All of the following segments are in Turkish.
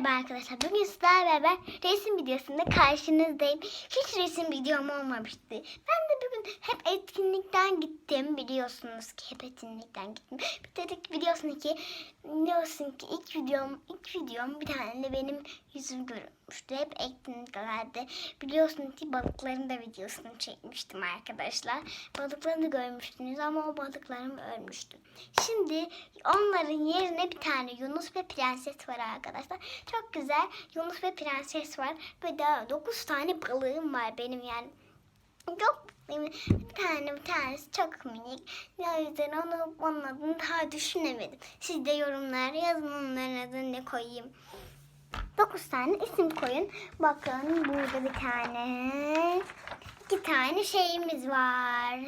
Merhaba arkadaşlar. Bugün sizlerle beraber resim videosunda karşınızdayım. Hiç resim videom olmamıştı. Ben de bugün hep etkinlikten gittim. Biliyorsunuz ki hep etkinlikten gittim. Bir dedik biliyorsun ki biliyorsun ki ilk videom ilk videom bir tane de benim yüzüm görünmüştü. Hep etkinliklerde. Biliyorsun ki balıkların da videosunu çekmiştim arkadaşlar. Balıkları da görmüştünüz ama o balıklarım ölmüştü. Şimdi onların yerine bir tane Yunus ve Prenses var arkadaşlar. Çok güzel Yunus ve Prenses var. Ve daha 9 tane balığım var benim yani. Çok bir tane bir tanesi çok minik. O yüzden onu, onun adını daha düşünemedim. Siz de yorumlara yazın onların adını ne koyayım. 9 tane isim koyun. Bakın burada bir tane, iki tane şeyimiz var.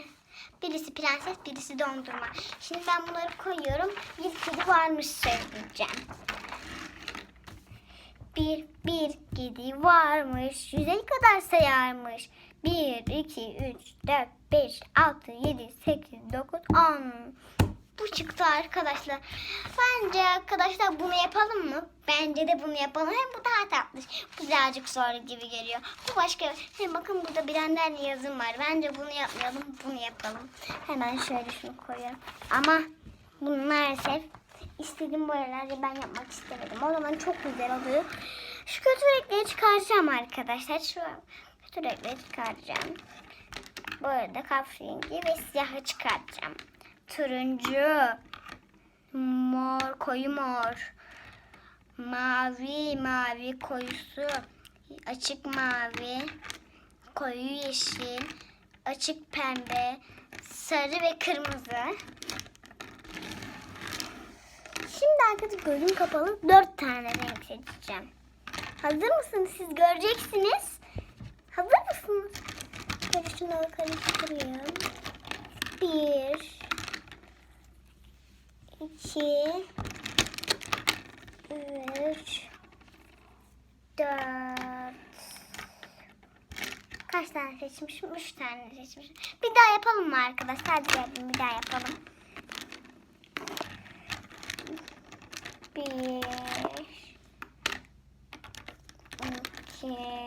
Birisi prenses, birisi dondurma. Şimdi ben bunları koyuyorum. Bir kedi varmış söyleyeceğim. Bir, bir kedi varmış. Yüze kadar sayarmış. Bir, iki, üç, dört, beş, altı, yedi, sekiz, dokuz, on. Bu çıktı arkadaşlar. Bence arkadaşlar bunu yapalım mı? Bence de bunu yapalım. Hem bu daha tatlı. Birazcık zor gibi geliyor. Bu başka. Hem bakın burada bilenler yazım var. Bence bunu yapmayalım. Bunu yapalım. Hemen şöyle şunu koyuyorum. Ama bunu maalesef istediğim boyalarla ben yapmak istemedim. O zaman çok güzel oluyor. Şu kötü renkleri çıkaracağım arkadaşlar. Şu kötü renkleri çıkaracağım. Bu arada kahverengi ve siyahı çıkartacağım. Turuncu, mor, koyu mor, mavi, mavi koyusu, açık mavi, koyu yeşil, açık pembe, sarı ve kırmızı. Şimdi arkadaşlar gözüm kapalı dört tane renk seçeceğim. Hazır mısınız? Siz göreceksiniz. Hazır mısınız? Şöyle şunları. Bir, 2 3 4 Kaç tane seçmişim? 3 tane seçmişim. Bir daha yapalım mı arkadaşlar? Hadi bir daha yapalım. 1 2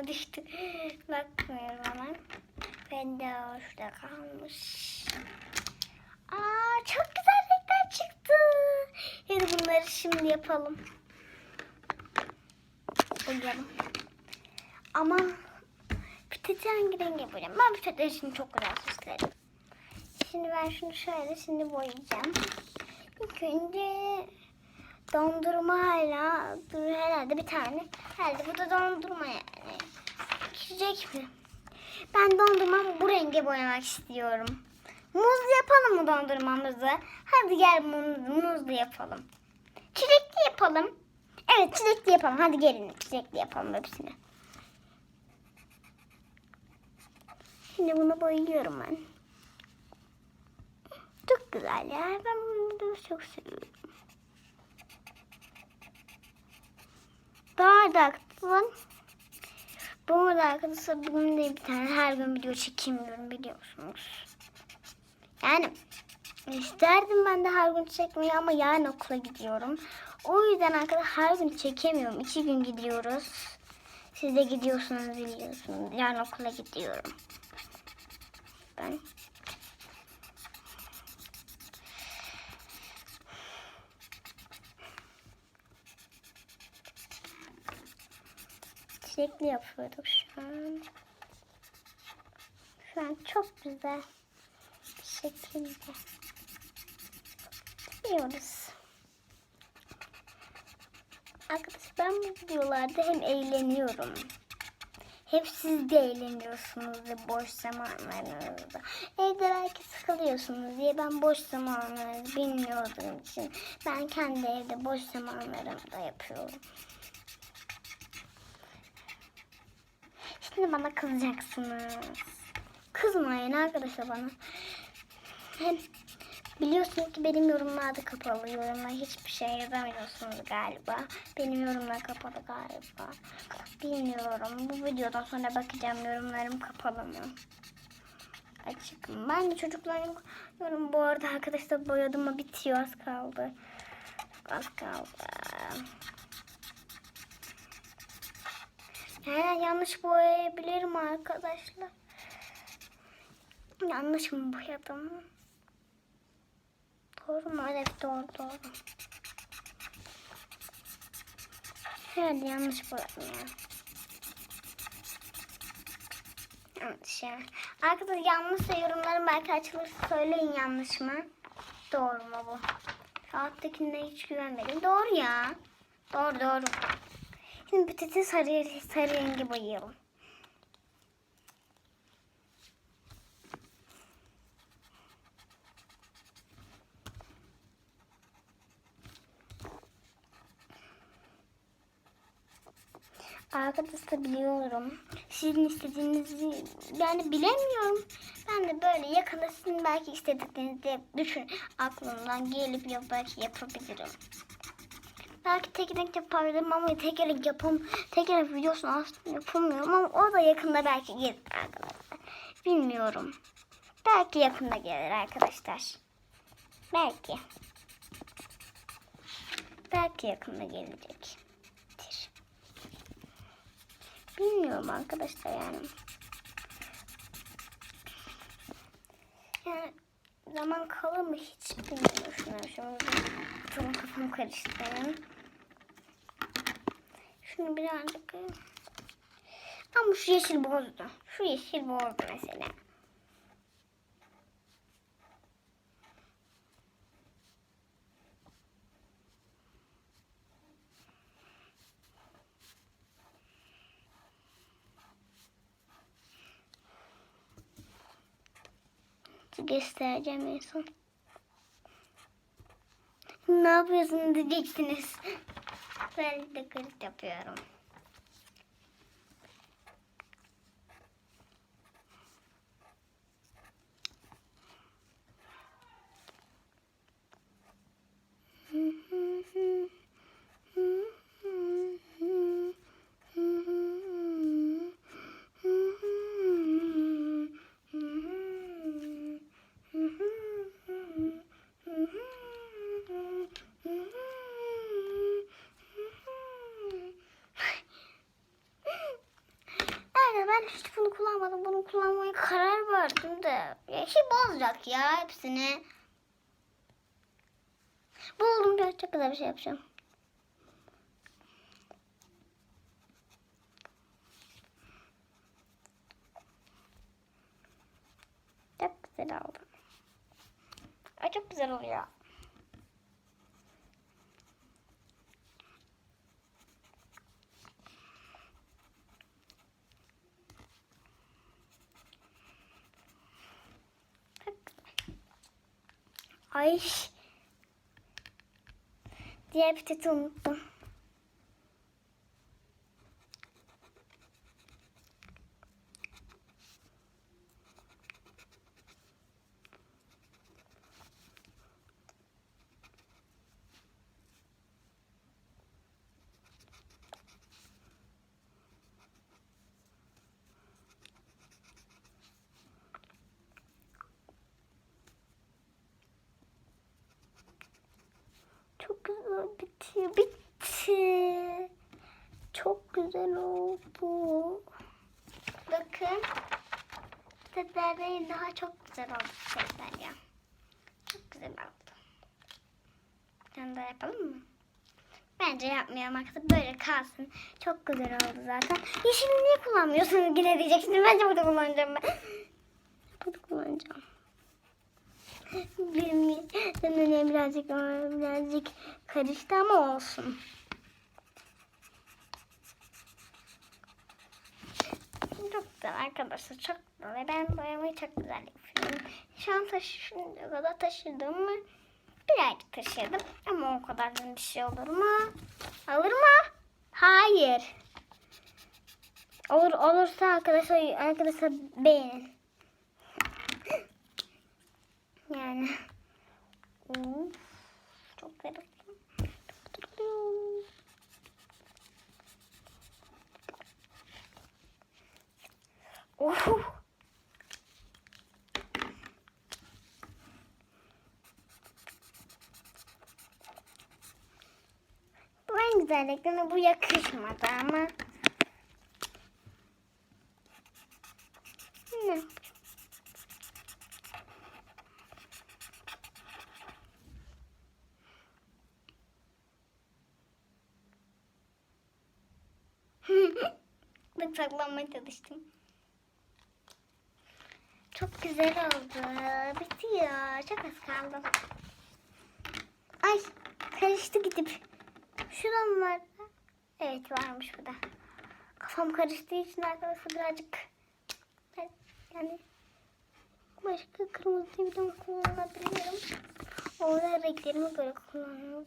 Ama düştü. Bakmıyorum. Ben de orada kalmış. Aa çok güzel renkler çıktı. Hadi bunları şimdi yapalım. Boyayalım. Ama piteti hangi renk yapacağım? Ben piteti şimdi çok güzel süslerim. Şimdi ben şunu şöyle şimdi boyayacağım. İlk önce dondurma hala dur herhalde bir tane. Herhalde bu da dondurma yani. Girecek mi? Ben dondurmamı bu renge boyamak istiyorum. Muz yapalım mı dondurmamızı? Hadi gel muz, muzlu yapalım. Çilekli yapalım. Evet çilekli yapalım. Hadi gelin çilekli yapalım hepsini. Şimdi bunu boyuyorum ben. Çok güzel ya. Ben bunu çok seviyorum. Daha da aktın. Bu arada arkadaşlar bugün de bir tane her gün video çekemiyorum biliyorsunuz. Yani isterdim ben de her gün çekmeyi ama yarın okula gidiyorum. O yüzden arkadaşlar her gün çekemiyorum. İki gün gidiyoruz. Siz de gidiyorsunuz biliyorsunuz. Yarın okula gidiyorum. Ben Çilekli yapıyorduk şu an. Şu an çok güzel bir şekilde yapıyoruz. Arkadaşlar ben bu videolarda hem eğleniyorum. Hep siz de eğleniyorsunuz diye boş zamanlarınızda. Evde belki sıkılıyorsunuz diye ben boş zamanlarınızı bilmiyordum için ben kendi evde boş zamanlarımda yapıyorum. Şimdi bana kızacaksınız. Kızmayın arkadaşlar bana. Biliyorsunuz ki benim yorumlarda kapalı. Yorumlar hiçbir şey yazamıyorsunuz galiba. Benim yorumlar kapalı galiba. Bilmiyorum. Bu videodan sonra bakacağım yorumlarım kapalı mı? açık. Ben de çocuklar yorum bu arada arkadaşlar boyadım ama bitiyor az kaldı. Az kaldı. Yani yanlış boyayabilirim arkadaşlar. Yanlış mı boyadım? Doğru mu? Evet doğru doğru. Herhalde yanlış boyadım ya. Yanlış ya. Arkadaşlar yanlışsa yorumların belki açılırsa söyleyin yanlış mı? Doğru mu bu? Şu hiç güvenmedim. Doğru ya. Doğru doğru. Şimdi bütün sarı, sarı rengi boyayalım. Arkadaşlar biliyorum. Sizin istediğinizi yani bilemiyorum. Ben de böyle yakında sizin belki istediklerinizi düşün. Aklımdan gelip yap belki yapabilirim. Belki tek renk yapardım ama tek renk yapam tek renk videosunu aslında yapamıyorum ama o da yakında belki gelir arkadaşlar. Bilmiyorum. Belki yakında gelir arkadaşlar. Belki. Belki yakında gelecektir. Bilmiyorum arkadaşlar yani. Yani zaman kalır mı hiç bilmiyorum. Şunu, şunu çok kafam karıştı benim. Şunu birazcık ama şu yeşil bozdu. Şu yeşil bozdu mesela. göstereceğim en son. Ne yapıyorsun diyeceksiniz. Ben de kırık yapıyorum. Şey bozacak ya hepsini. Buldum bir çok güzel bir şey yapacağım. Çok güzel oldu. Ay çok güzel oluyor. Ay. Diğer piteti unuttum. Çok güzel bitiyor. Bitti. Çok güzel oldu. Bakın. Tetlerden daha çok güzel oldu tetler ya. Çok güzel oldu. Tane daha yapalım mı? Bence yapmayalım arkadaşlar. Böyle kalsın. Çok güzel oldu zaten. Yeşili niye kullanmıyorsunuz yine diyeceksiniz. Bence burada kullanacağım ben. Burada kullanacağım. Benim birazcık birazcık karıştı ama olsun. Çok güzel arkadaşlar çok güzel. Ben boyamayı çok güzel yapıyorum. Şu an taşıdığım kadar taşıdım mı? Birazcık taşıdım ama o kadar da bir şey olur mu? Olur mu? Hayır. Olur olursa arkadaşlar arkadaşlar beğenin. Yani. Uf, çok güzel oldu. Çok güzel oldu. Uf. Güzelliklerine bu yakışmadı ama. Ne? Bak saklanmaya çalıştım. Çok güzel oldu. Bitiyor. Çok az kaldı. Ay karıştı gidip. Şurada mı vardı? Evet varmış burada. Kafam karıştığı için arkadaşlar birazcık yani başka kırmızı bir kullanabilirim. Orada renklerime göre kullanıyorum.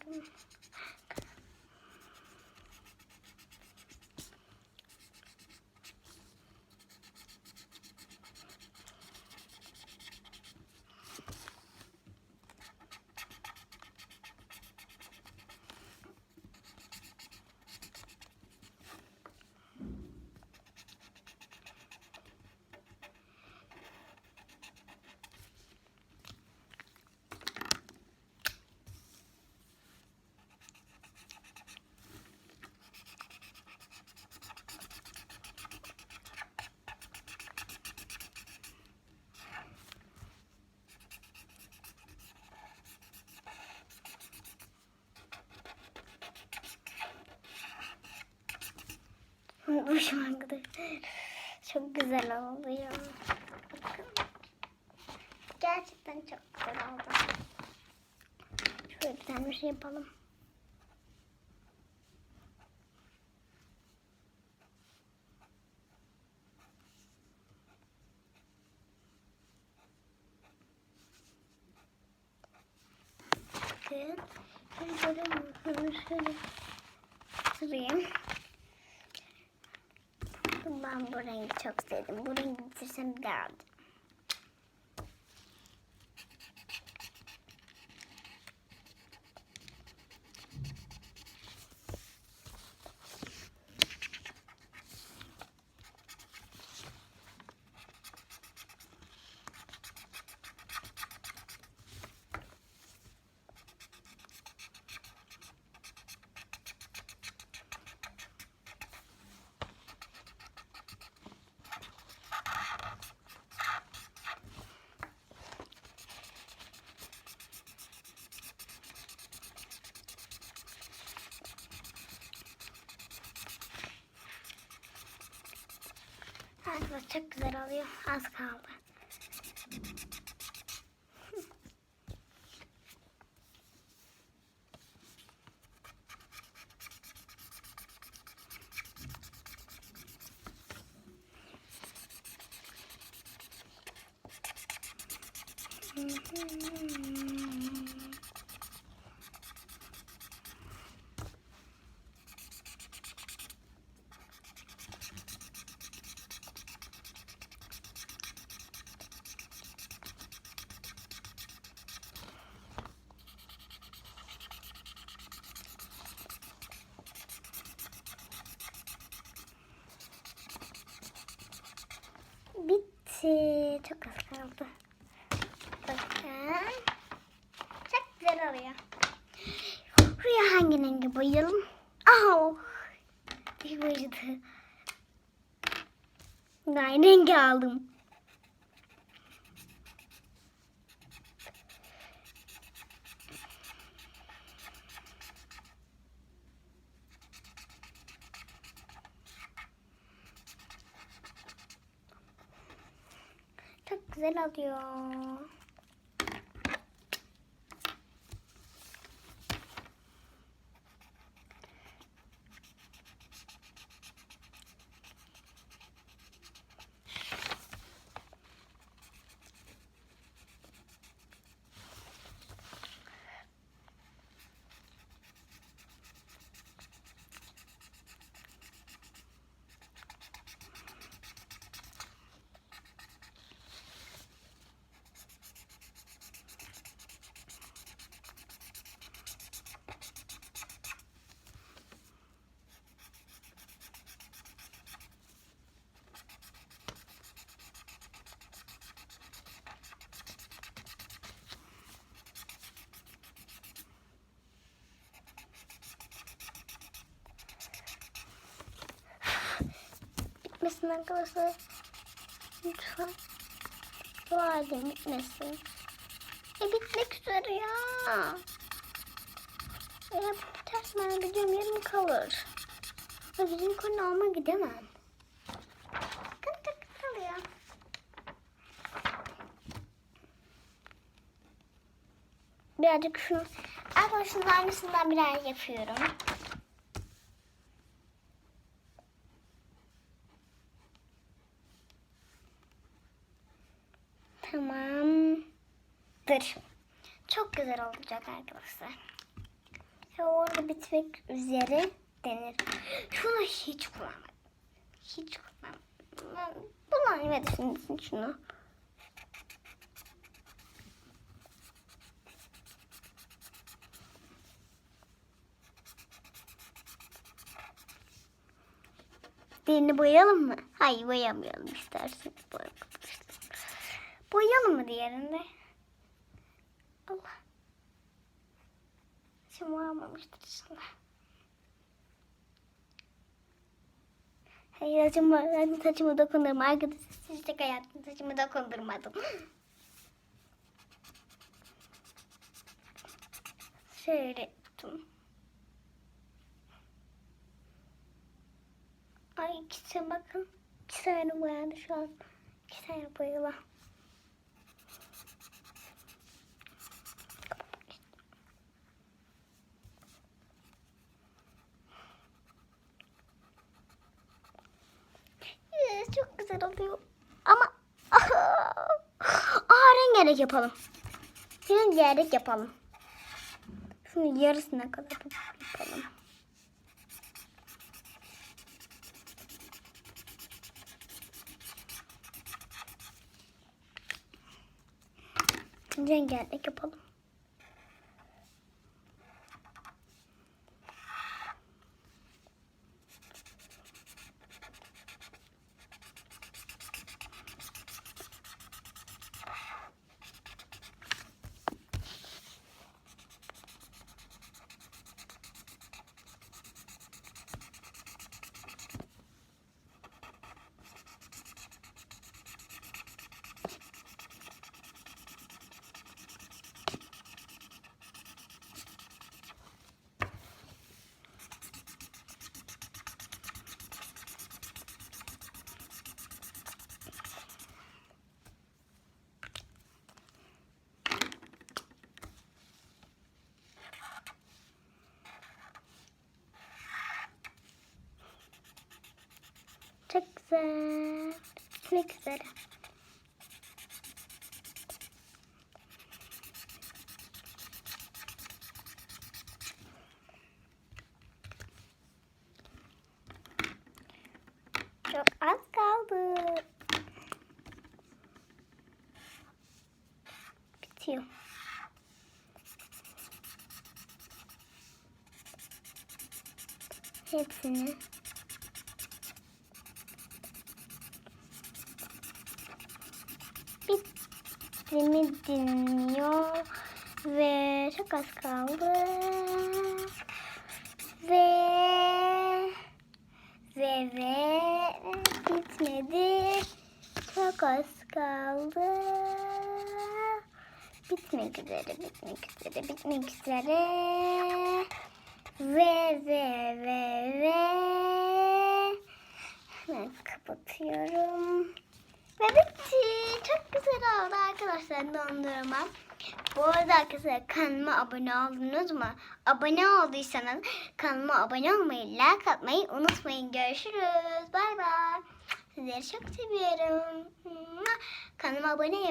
Unutmuşum arkadaşlar. Çok güzel oldu ya. Gerçekten çok güzel oldu. Şöyle bir tane şey yapalım. Bakın. Şöyle böyle şöyle süreyim. Ben bu rengi çok sevdim. Bu rengi bitirsem bir daha alacağım. Evet çok güzel oluyor. Az kaldı. Bitti. Çok az kaldı. Bakın. Çok güzel oluyor. Buraya hangi rengi boyayalım? Oh. Bir boyadı. Ben rengi aldım. Güzel oluyor. Bitmesin arkadaşlar. Lütfen. Dua edin bitmesin. E bitmek üzere ya. Bu biterse ben videom yarım kalır. Ve bizim konu gidemem. Kıt kalıyor. Birazcık şunu arkadaşın aynısından birer yapıyorum. Güzel olacak arkadaşlar. Ve orada bitmek üzere denir. Şunu hiç kullanmadım. Hiç kullanmadım. Kullanayım hadi şimdi şunu. Diğerini boyayalım mı? Hayır boyamayalım isterseniz. Boyayalım mı diğerinde? Allah. Şimdi almamıştır inşallah. Hayır saçımı, ben saçımı dokundurma. Arkadaşlar siz de hayatım saçımı dokundurmadım. Şöyle tuttum. Ay ikisi bakın. İki tane boyandı şu an. İki tane boyalı. Ee, Çok güzel oluyor. Ama Aa, rengarenk yapalım. Rengarenk yapalım. Şunu yarısına kadar yapalım. Rengarenk yapalım. Çok güzel. Bitmek üzere. Çok az kaldı. Bitiyor. Hepsini mi dinliyor. Ve çok az kaldı. Ve ve ve bitmedi. Çok az kaldı. Bitmek üzere bitmek üzere bitmek üzere. Ve ve ve ve. Hemen kapatıyorum. Bitti. Çok güzel oldu arkadaşlar dondurma. Bu arada arkadaşlar kanalıma abone oldunuz mu? Abone olduysanız kanalıma abone olmayı, like atmayı unutmayın. Görüşürüz. Bay bay. Sizleri çok seviyorum. Kanalıma abone